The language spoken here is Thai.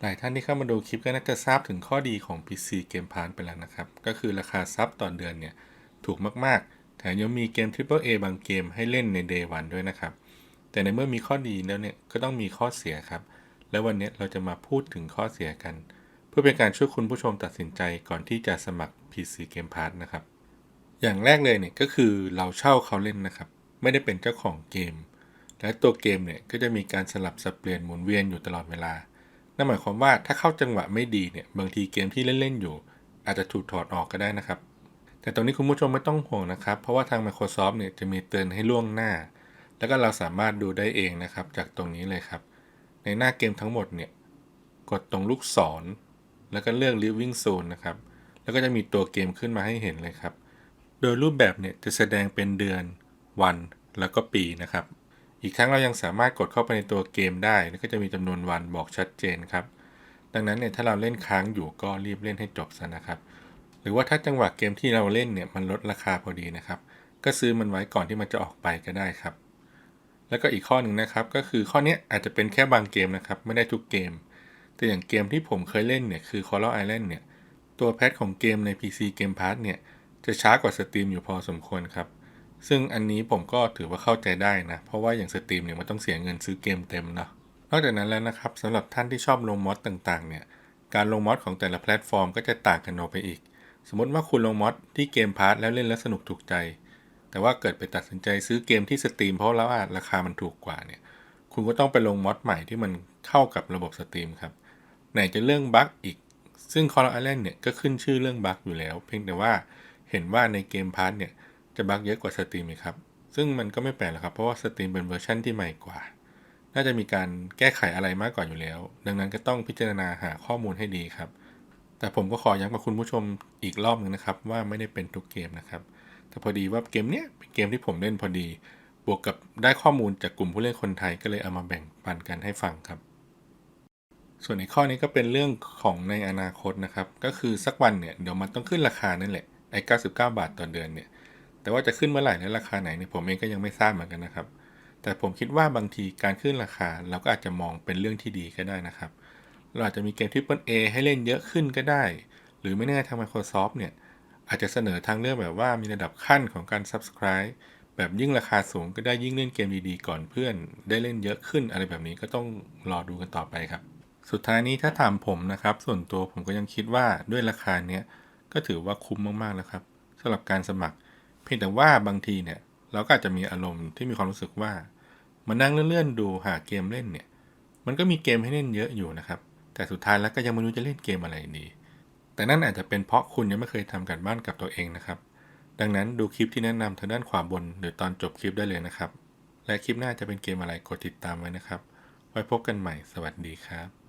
หลายท่านที่เข้ามาดูคลิปก็น่าจะทราบถึงข้อดีของ PC Game Pass ไปแล้วนะครับ ก็คือราคาซับต่อเดือนเนี่ย ถูกมากๆ แถมยังมีเกม AAA บางเกมให้เล่นใน Day 1ด้วยนะครับ แต่ในเมื่อมีข้อดีแล้วเนี่ย ก็ต้องมีข้อเสียครับ แล้ววันนี้เราจะมาพูดถึงข้อเสียกัน เพื่อเป็นการช่วยคุณผู้ชมตัดสินใจก่อนที่จะสมัคร PC Game Pass นะครับ อย่างแรกเลยเนี่ยก็คือเราเช่าเขาเล่นนะครับ ไม่ได้เป็นเจ้าของเกม และตัวเกมเนี่ยก็จะมีการสลับสับเปลี่ยนหมุนเวียนอยู่ตลอดเวลา นั่นหมายความว่าถ้าเข้าจังหวะไม่ดีเนี่ยบางทีเกมที่เล่น ๆ อยู่ อาจจะถูกถอดออกก็ได้นะครับ แต่ตรงนี้คุณผู้ชมไม่ต้องห่วงนะครับ เพราะว่าทาง Microsoft เนี่ยจะมีเตือนให้ล่วงหน้า แล้วก็เราสามารถดูได้เองนะครับ จากตรงนี้เลยครับ ในหน้าเกมทั้งหมดเนี่ยกดตรงลูกศร แล้วก็เลือก Living Zone นะครับ แล้วก็จะมีตัวเกมขึ้นมาให้เห็นเลยครับ โดยรูปแบบเนี่ยจะแสดงเป็นเดือน วัน แล้วก็ปีนะครับ อีกทั้งเรายังสามารถกดเข้าไปในตัวเกมได้แล้วก็จะมีจำนวนวันบอกชัดเจนครับ ดังนั้นเนี่ยถ้าเราเล่นค้างอยู่ก็รีบเล่นให้จบซะนะครับ หรือว่าถ้าจังหวะเกมที่เราเล่นเนี่ยมันลดราคาพอดีนะครับ ก็ซื้อมันไว้ก่อนที่มันจะออกไปก็ได้ครับ แล้วก็อีกข้อหนึ่งนะครับ ก็คือข้อนี้อาจจะเป็นแค่บางเกมนะครับ ไม่ได้ทุกเกม แต่อย่างเกมที่ผมเคยเล่นเนี่ยคือ Coral Island เนี่ยตัวแพทของเกมใน PC Game Pass เนี่ยจะช้ากว่าสตรีมอยู่พอสมควรครับ ซึ่งอันนี้ผมก็ถือว่าเข้าใจได้นะ เพราะว่าอย่างสตรีมเนี่ยมันต้องเสียเงินซื้อเกมเต็มเนาะนอกจากนั้นแล้วนะครับสำหรับท่านที่ชอบลงมอดต่างๆเนี่ยการลงมอดของแต่ละแพลตฟอร์มก็จะต่างกันออกไปอีก สมมติว่าคุณลงมอดที่เกมพาร์ทแล้วเล่นแล้วสนุกถูกใจ แต่ว่าเกิดไปตัดสินใจซื้อเกมที่สตรีมเพราะแล้วว่าราคามันถูกกว่าเนี่ยคุณก็ต้องไปลงมอดใหม่ที่มันเข้ากับระบบสตรีมครับไหนจะเรื่องบั๊กอีก ซึ่ง Coral Island เนี่ยก็ขึ้นชื่อเรื่องบั๊กอยู่แล้ว เพียงแต่ว่าเห็นว่าในเกมพาร์ทเนี่ย จะบั๊กเยอะกว่าสตรีมครับ ซึ่งมันก็ไม่แปลกหรอกครับ เพราะว่าสตรีมเป็นเวอร์ชันที่ใหม่กว่า น่าจะมีการแก้ไขอะไรมากกว่าอยู่แล้ว ดังนั้นก็ต้องพิจารณาหาข้อมูลให้ดีครับ แต่ผมก็ขอย้ำกับคุณผู้ชมอีกรอบหนึ่งนะครับว่าไม่ได้เป็นทุกเกมนะครับ แต่พอดีว่าเกมเนี้ยเป็นเกมที่ผมเล่นพอดี บวกกับได้ข้อมูลจากกลุ่มผู้เล่นคนไทยก็เลยเอามาแบ่งปันกันให้ฟังครับส่วนในข้อนี้ก็เป็นเรื่องของในอนาคตนะครับ ก็คือสักวันเนี่ยเดี๋ยวมันต้องขึ้นราคานั่นแหละไอ้99 บาทต่อเดือนเนี่ย แต่ว่าจะขึ้นเมื่อไหร่และราคาไหนเนี่ยผมเองก็ยังไม่ทราบเหมือนกันนะครับ แต่ผมคิดว่าบางทีการขึ้นราคาเราก็อาจจะมองเป็นเรื่องที่ดีก็ได้นะครับ เราอาจจะมีเกม Triple A ให้เล่นเยอะขึ้นก็ได้ หรือไม่แน่ทาง Microsoft เนี่ยอาจจะเสนอทางเลือกแบบว่ามีระดับขั้นของการ Subscribe แบบยิ่งราคาสูงก็ได้ยิ่งเล่นเกมดีๆก่อนเพื่อน ได้เล่นเยอะขึ้นอะไรแบบนี้ก็ต้องรอดูกันต่อไปครับ สุดท้ายนี้ถ้าถามผมนะครับ ส่วนตัวผมก็ยังคิดว่าด้วยราคาเนี้ยก็ถือว่าคุ้มมากๆแล้วครับสำหรับการสมัคร เพียงแต่ว่าบางทีเนี่ย เราก็อาจจะมีอารมณ์ที่มีความรู้สึกว่ามานั่งเลื่อนๆดูหาเกมเล่นเนี่ย มันก็มีเกมให้เล่นเยอะอยู่นะครับ แต่สุดท้ายแล้วก็ยังไม่รู้จะเล่นเกมอะไรดี แต่นั่นอาจจะเป็นเพราะคุณยังไม่เคยทำการบ้านกับตัวเองนะครับ ดังนั้นดูคลิปที่แนะนำทางด้านขวาบน หรือตอนจบคลิปได้เลยนะครับ และคลิปหน้าจะเป็นเกมอะไรกดติดตามไว้นะครับ ไว้พบกันใหม่ สวัสดีครับ